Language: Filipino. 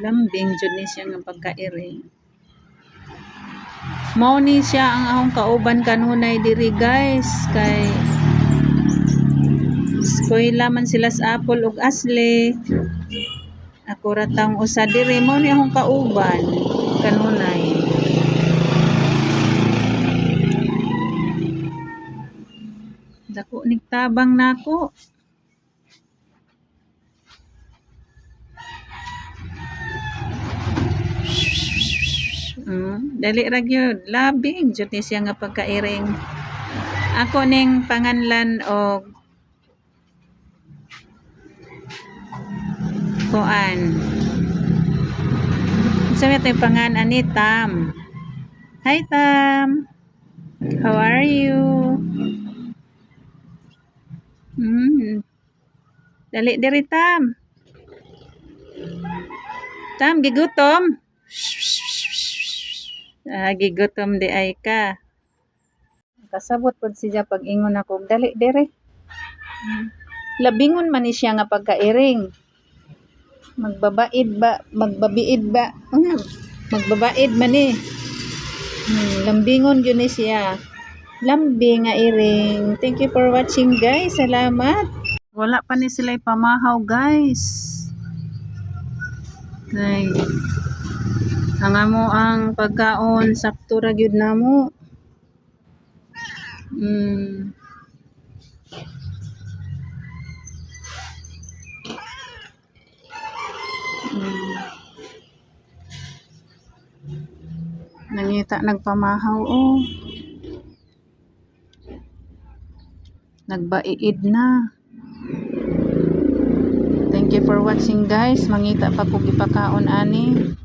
Lambing jud ni siya nga pagkairing. Mao ni siya ang akong kauban kanunay diri guys kay eskwela man sila sa Apple ug Asle. Ako ra taong usa diri mao ni akong kauban kanunay. Dako nigtabang nako. Mm, dali ra gyud labing jud ni siya nga pagkairing. Ako ning panganlan og kuan. Sa so, may pangan ani Tam. Hi Tam. How are you? Hmm. Dali diri Tam. Tam gigutom. Ah, gigutom di ay ka. Kasabot pod siya pag ingon ako, dali dire. Hmm. Labingon man siya nga pagkairing. Magbabaid ba, magbabiid ba? Ano? Magbabaid man ni. Hmm, lambingon yun ni siya. Lambing nga iring. Thank you for watching guys. Salamat. Wala pa ni sila pamahaw guys. Kay ang amo ang pagkaon sakto ra gyud namo. Mm. Mm. Nangita nagpamahaw oh. Nagbaiid na. Thank you for watching guys. Mangita pa kog ipakaon ani.